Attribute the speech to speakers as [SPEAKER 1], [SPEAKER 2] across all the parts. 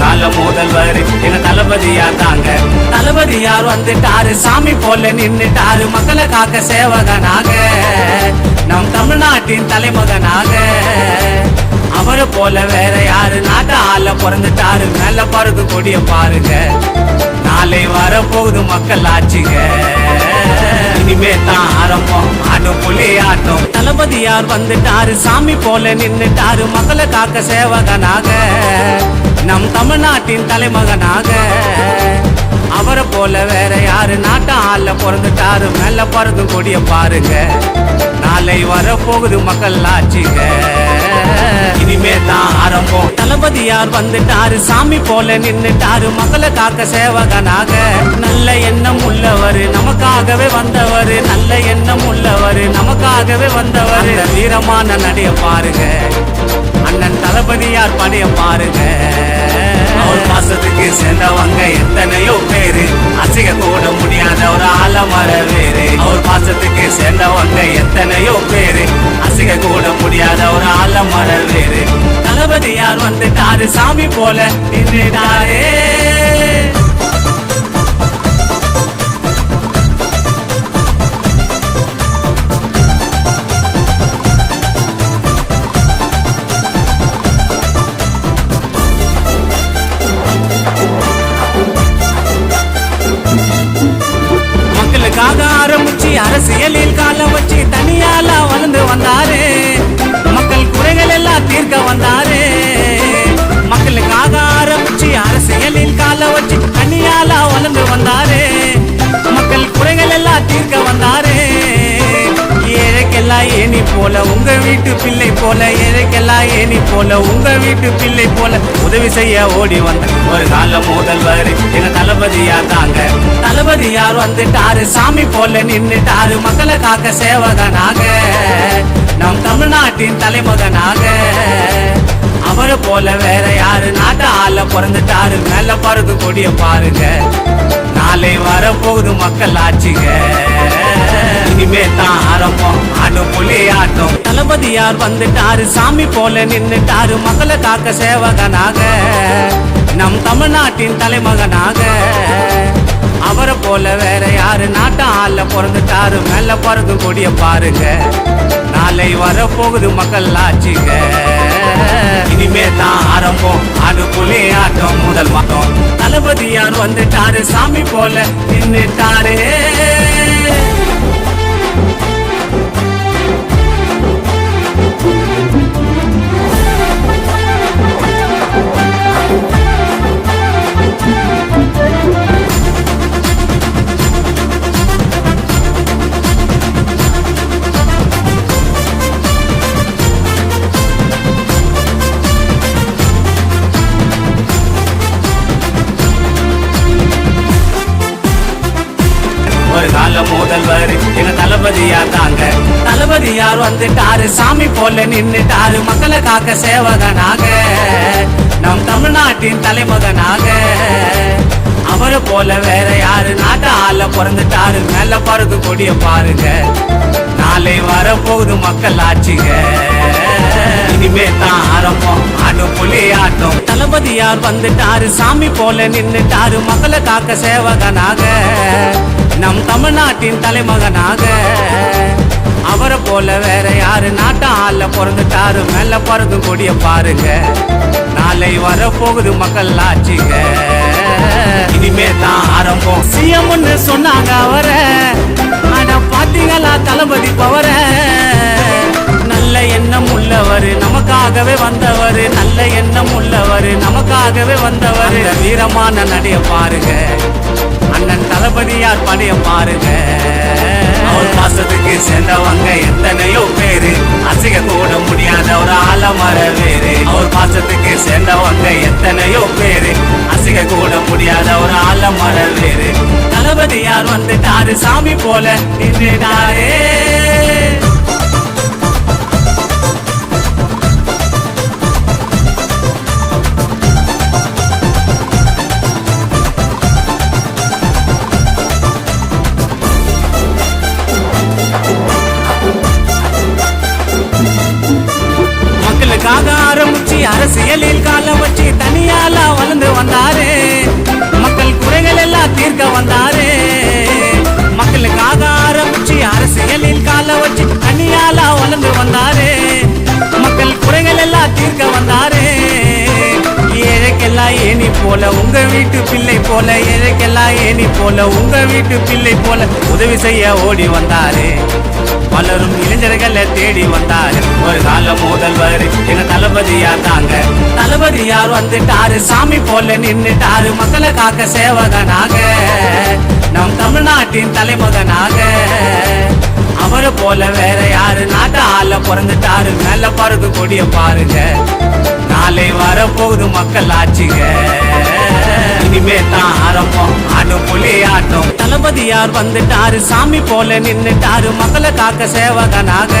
[SPEAKER 1] கால முதல்வர் எங்க தளபதியா தாங்க. தளபதியார் வந்துட்டாரு சாமி போல நின்னுட்டாரு மக்களை காக்க சேவகனாக. நம் தமிழ்நாட்டின் தலைமகனாக. அவரை போல வேற யாரு? நாட்ட ஆள பிறந்துட்டாரு மேல பருது கொடிய பாருங்க. நாளை வர போகுது மக்கள் ஆட்சிங்க. இனிமே தான் ஆரம்பம் ஆட்டம் புலி ஆட்டம். தளபதியார் வந்துட்டாரு சாமி போல நின்னுட்டாரு மக்களை காக்க சேவகனாக. நம் தமிழ்நாட்டின் தலைமகனாக. அவரை போல வேற யாரு? நாட்ட ஆள பிறந்துட்டாரு மேல பறக்கு கொடிய பாருங்க. நாளை வரப்போகுது மக்கள் ஆட்சிங்க. இனிமே தான் ஆரம்பம். தளபதியார் வந்துட்டாரு சாமி போல நின்னுட்டாரு மக்களை காக்க சேவகனாக. நல்ல எண்ணம் உள்ளவர் நமக்காகவே வந்தவர். நல்ல எண்ணம் உள்ளவர் நமக்காகவே வந்தவர். வீரமான நடைய பாருங்க. அண்ணன் தளபதியார் படைய பாருங்க. அவர் பாசத்துக்கு சேர்ந்தவங்க எத்தனையோ பேரு? அசிக கூட முடியாத ஒரு ஆலமர வேறு. அவர் பாசத்துக்கு சேர்ந்தவங்க எத்தனையோ பேரு? அசிக கூட முடியாத ஒரு ஆலமர வேறு. தளபதியார் வந்துட்டாரு? சாமி போல நின்றுட்டாரே. ஏழைக்கெல்லாம் ஏனி போல உங்க வீட்டு பிள்ளை போல எதைக்கெல்லாம் ஏனி போல உங்க வீட்டு பிள்ளை போல உதவி செய்ய ஓடி வந்த ஒரு கால முதல்வர். எங்க தளபதியா தாங்க. தளபதியார் வந்துட்டாரு சாமி போல நின்னுட்டாரு மக்களை காக்க சேவகனாக. நம் தமிழ்நாட்டின் தலைமகனாக. அவரை போல வேற யாரு? நாட்டு ஆள பிறந்துட்டாரு மேல பறக்க கொடிய பாருங்க. நாளை வரப்போகுது மக்கள் ஆட்சிங்க. இனிமே தான் ஆரம்பம் ஆடும் புலி ஆட்டம் தளபதியார் வந்துட்டாரு சாமி போல நின்னுட்டாரு மக்களை காக்க சேவகனாக. நம் தமிழ்நாட்டின் தலைமகனாக. அவரை போல வேற யாரு? நாட்ட ஆள்ல பிறந்துட்டாரு மேல பிறந்து கொடிய பாருங்க. நாளை வரப்போகுது மக்கள் ஆட்சிங்க. இனிமே தான் ஆரம்பம் ஆடு புலி ஆட்டம் முதல் மாதம் தளபதியார் வந்துட்டாரு சாமி போல நின்றுட்டாரு ஒரு தளபதியா தாங்க. தளபதியார் வந்துட்டாரு சாமி போல நின்னுட்டாரு மக்களை காக்க சேவகனாக. நம் தமிழ்நாட்டின் தலைமகனாக. அவரை போல வேற யாரு? நாட்ட ஆள பிறந்துட்டாரு மேல பறக்கு கொடிய பாருங்க. நாளை வர போகுது மக்கள் ஆட்சிங்க. இனிமே தான் ஆரம்பம் ஆடும் புலி ஆட்டம். தளபதியார் வந்துட்டாரு சாமி போல நின்னுட்டாரு மக்களை காக்க சேவகனாக. நம் தமிழ்நாட்டின் தலைமகனாக. அவரை போல வேற யாரு? நாட்டம் ஆள்ல பிறந்துட்டாரு மேல பிறந்தும் கொடிய பாருங்க. நாளை வரப்போகுது மக்கள் ஆட்சிங்க. இனிமே தான் ஆரம்பம் சிஎம்னு சொன்னாங்க அவரை. ஆனா பாத்தீங்களா தளபதி பவர? நல்ல எண்ணம் உள்ளவர் நமக்காகவே வந்தவர். நல்ல எண்ணம் உள்ளவர் நமக்காகவே வந்தவர். வீரமான நடைய பாருங்க. அண்ணன் தளபதியார் படைய பாருங்க. அவர் பாசத்துக்கு சேர்ந்தவங்க எத்தனையோ பேரு. அசிக கூட முடியாத ஒரு ஆலமர வேறு. அவர் பாசத்துக்கு சேர்ந்தவங்க எத்தனையோ பேரு. அசிக கூட முடியாத ஒரு ஆலமர வேறு. தளபதியார் வந்துட்டாரு சாமி போல நின்றுட்டாரே. போல உங்க வீட்டு பிள்ளை போல ஏழைக்கெல்லாம் ஏனி போல உங்க வீட்டு பிள்ளை போல உதவி செய்ய ஓடி வந்தாரு. பலரும் இளைஞர்களை தேடி வந்தாரு. ஒரு கால முதல்வர் எங்க தளபதியா தாங்க. தளபதியார் வந்துட்டாரு சாமி போல நின்னுட்டாரு. மக்களை காக்க சேவகனாக நம் தமிழ்நாட்டின் தலைமகனாக. அவரை போல வேற யாரு நாட்டு ஆள பிறந்துட்டாரு. மேல பறகு கொடிய பாருங்க. நாளை வரப்போகுது மக்கள் ஆட்சிங்க இனிமே தான் ஆரம்பம் ஆடு புலி ஆட்டம் தளபதியார் வந்துட்டாரு? சாமி போல நின்னுட்டாரு. மக்களை காக்க சேவகனாக.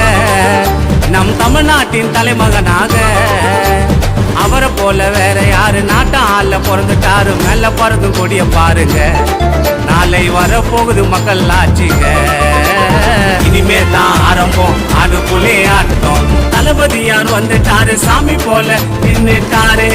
[SPEAKER 1] நம் தமிழ்நாட்டின் தலைமகனாக. அவரை போல வேற யாரு? நாட்டு ஆள்ல பிறந்துட்டாரு. மேல பிறந்து கொடிய பாருங்க. நாளை வரப்போகுது மக்கள் ஆட்சிங்க. இனிமே தான் ஆரம்பம் அது புலி ஆட்டம் தளபதியார் வந்துட்டாரு? சாமி போல நின்னுட்டாரே.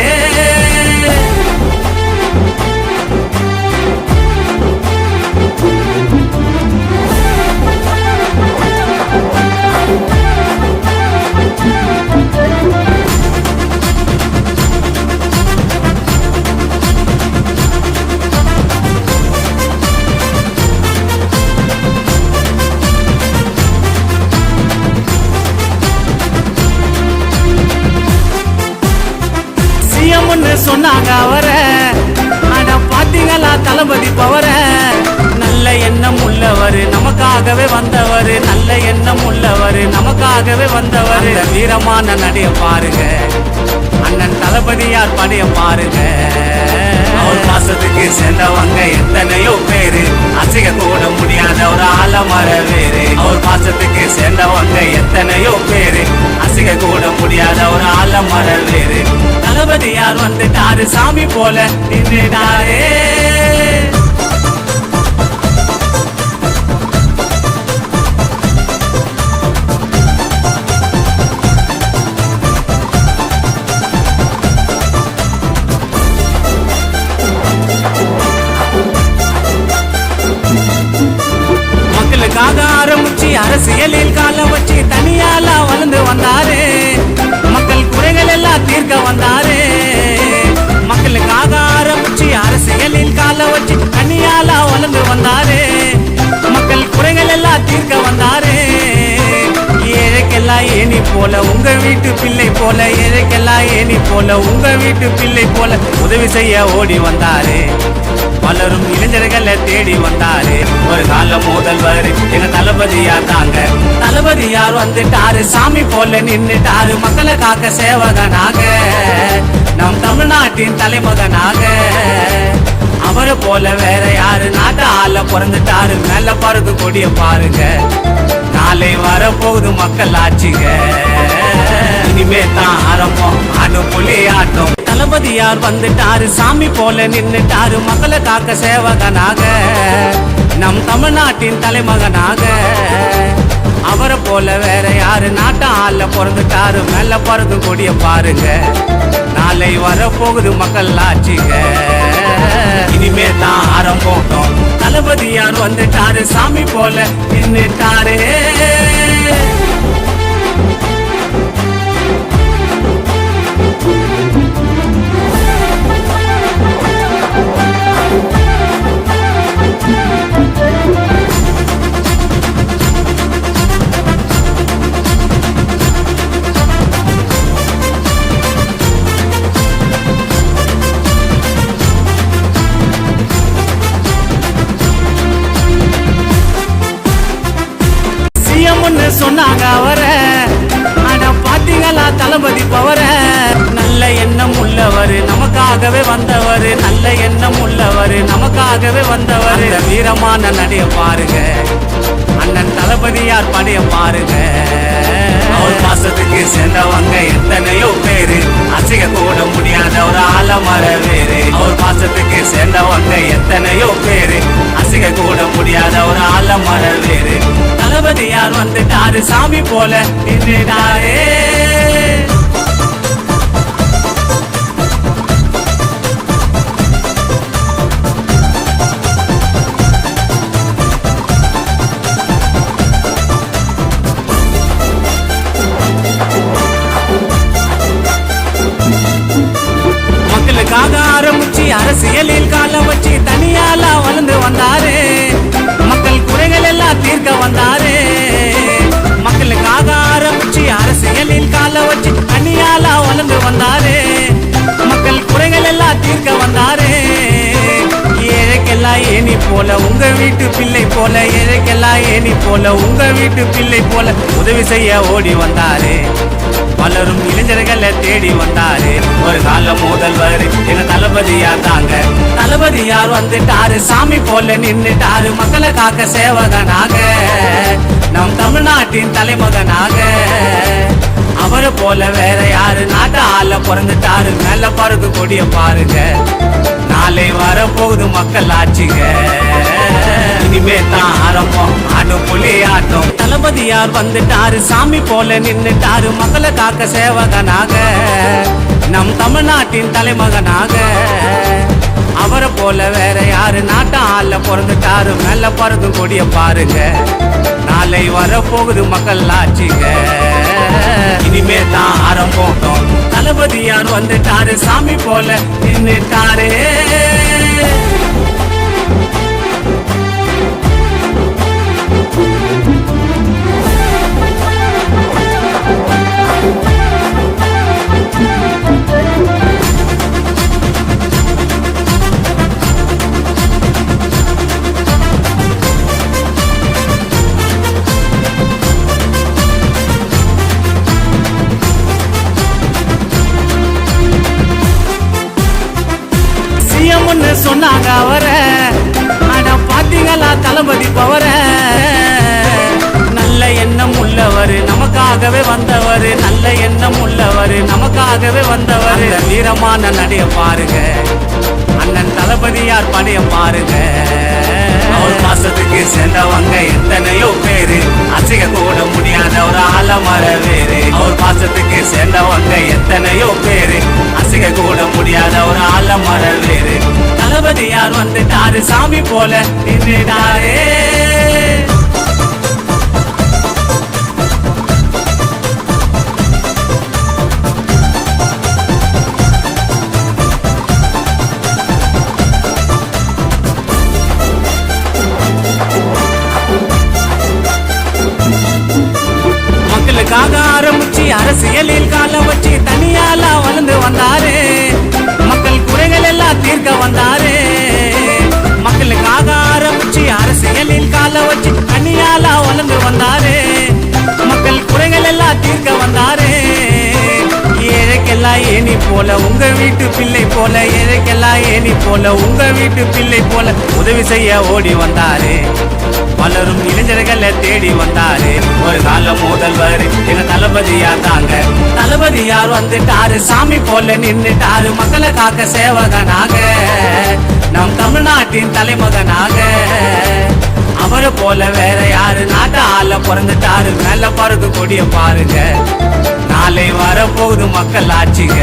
[SPEAKER 1] தளபதியார் பாருங்க. அவர் மாசத்துக்கு சேர்ந்தவங்க எத்தனையோ பேரு. அசிக கூட முடியாத ஒரு ஆலமர வேறு அவர் மாசத்துக்கு சேர்ந்தவங்க எத்தனையோ பேரு. அசிக கூட முடியாத ஒரு ஆலமர வேறு தளபதியார் வந்துட்டாரு? சாமி போல நின்றுட்டாரே. போல உங்க வீட்டு பிள்ளை போல எதைக்கெல்லாம் ஏனி போல உங்க வீட்டு பிள்ளை போல உதவி செய்ய ஓடி வந்தாரு. பலரும் இளைஞர்களை தேடி வந்தாரு. ஒரு கால முதல்வர் எங்க தளபதியா தாங்க. தளபதியார் வந்துட்டாரு சாமி போல நின்னுட்டாரு மக்களை காக்க சேவகனாக. நம் தமிழ்நாட்டின் தலைமகனாக. அவரை போல வேற யாரு? நாட்டு ஆள பிறந்துட்டாரு. மேல பறகு கொடிய பாருங்க. நாளை வர போகுது மக்கள் ஆட்சிங்க இனிமே தான் ஆரம்பம். ஆடு புலி ஆட்டம் தளபதியார் வந்துட்டாரு? சாமி போல நின்னுட்டாரு. மக்களை காக்க சேவகனாக. நம் தமிழ்நாட்டின் தலைமகனாக. அவரை போல வேற யாரு? நாட்டு ஆள்ல பிறந்துட்டாரு. மேல பிறந்து கொடிய பாருங்க. நாளை வர போகுது மக்கள் ஆட்சிங்க இனிமே தான் ஆரம்பம். தளபதியார் வந்துட்டாரு சாமி போல நின்னுட்டாரே. சொன்னாங்க அவர. ஆனா பாத்தீங்களா தளபதி பவர? நல்ல எண்ணம் உள்ளவர் நமக்காகவே வந்தவர். நல்ல எண்ணம் உள்ளவர் நமக்காகவே வந்தவர். வீரமான நடைய பாருங்க. அண்ணன் தளபதியார் படைய பாருங்க. மாசத்துக்கு சேர்ந்தவங்க எத்தனையோ பேரு. அசிக கூட முடியாத ஒரு ஆலமர வேறு. அவர் மாசத்துக்கு சேர்ந்தவங்க எத்தனையோ பேரு. அசிக கூட முடியாத ஒரு மேல வேறு தளபதியார் வந்துட்டாரு சாமி போல நின்றுடாரே அரசியலில் காலம் வச்சு தனியாலா வளர்ந்து வந்தாரே. எல்லாம் தீர்க்க மக்களுக்காக ஆரம்பிச்சு அரசியலில் கால வச்சு தனியால வளர்ந்து வந்தாரே. மக்கள் குறைகள் எல்லாம் தீர்க்க வந்தாரே. ஏழைக்கெல்லாம் ஏனி போல உங்க வீட்டு பிள்ளை போல ஏழைக்கெல்லாம் ஏனி போல உங்க வீட்டு பிள்ளை போல உதவி செய்ய ஓடி வந்தாரே. பலரும் இளைஞர்களை தேடி வந்தாரே. ஒரு கால முதல்வர் எங்க தளபதியா தாங்க? தளபதியார் வந்துட்டாரு சாமி போல நின்னுட்டாரு. மக்களை காக்க சேவகனாக. நம் தமிழ்நாட்டின் தலைமகனாக. அவரை போல வேற யாரு? நாட்டு ஆள பிறந்துட்டாரு. மேல பறக்கு கொடிய பாருங்க. நாளை வர போகுது மக்கள் ஆட்சிங்க. இனிமே தான் ஆரம்பம். ஆடும் புலி ஆட்டம் தளபதியார் வந்துட்டாரு சாமி போல நின்னுட்டாரு. மக்களை காக்க சேவகனாக. நம் தமிழ்நாட்டின் தலைமகனாக. அவரை போல வேற யாரு? நாட்டம் ஆள பிறந்துட்டாரு மேல பறக்கு கொடிய பாருங்க. நாளை வரப்போகுது மக்கள் ஆட்சிங்க. இனிமே தான் ஆரம்பம். தளபதியார் வந்துட்டாரு சாமி போல நின்னுட்டாரே. நமக்காகவே வந்தவர் நல்ல எண்ணம் உள்ளவர் நமக்காகவே வந்தவர். வீரமான நடைய பாருங்க. அண்ணன் தளபதியார் படைய பாருங்க. அவர் மாசத்துக்கு சேர்ந்தவங்க எத்தனையோ பேரு. அசிக கூட முடியாத ஒரு ஆலமர வேறு. அவர் மாசத்துக்கு சேர்ந்தவங்க எத்தனையோ பேரு. அசிக கூட முடியாத ஒரு ஆலமர வேறு. தளபதியார் வந்துட்டாரு சாமி போல. நின்றுட்டாரே. போல உங்க வீட்டு பிள்ளை போல எதைக்கெல்லாம் ஏனி போல உங்க வீட்டு பிள்ளை போல உதவி செய்ய ஓடி வந்தாரு. பலரும் இளைஞர்களை தேடி வந்தாரு. ஒரு கால முதல்வர் எங்க தளபதியா தாங்க. தளபதியார் வந்துட்டாரு சாமி போல நின்னுட்டாரு. மக்களை காக்க சேவகனாக நம் தமிழ்நாட்டின் தலைமகனாக. அவரை போல வேற யாரு? நாட்டு ஆள பிறந்துட்டாரு. மேல பறக்க கொடிய பாருங்க. நாளை வர போகுது மக்கள் ஆட்சிங்க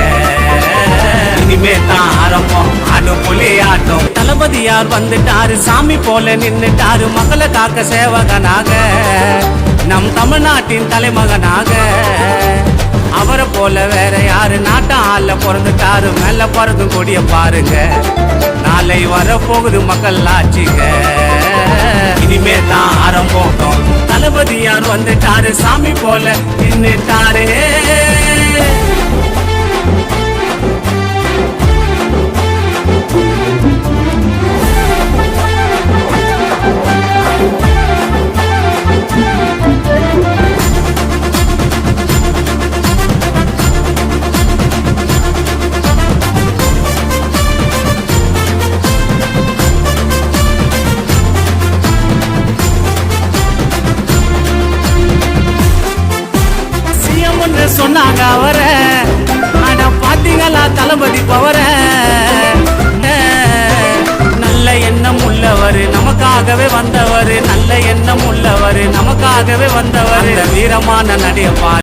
[SPEAKER 1] இனிமே தான் ஆரம்பம். ஆடும் புலி ஆட்டம் தளபதியார் வந்துட்டாரு? சாமி போல நின்னுட்டாரு. மக்களை காக்க சேவகனாக. நம் தமிழ்நாட்டின் தலைமகனாக. அவரை போல வேற யாரு? நாட்டு ஆள்ல பிறந்துட்டாரு. மேல பறக்கு கொடிய பாருங்க. நாளை வர போகுது மக்கள் ஆட்சிங்க இனிமே தான் ஆரம்பம் தளபதியார் வந்துட்டாரு சாமி போல நின்னுட்டாரு.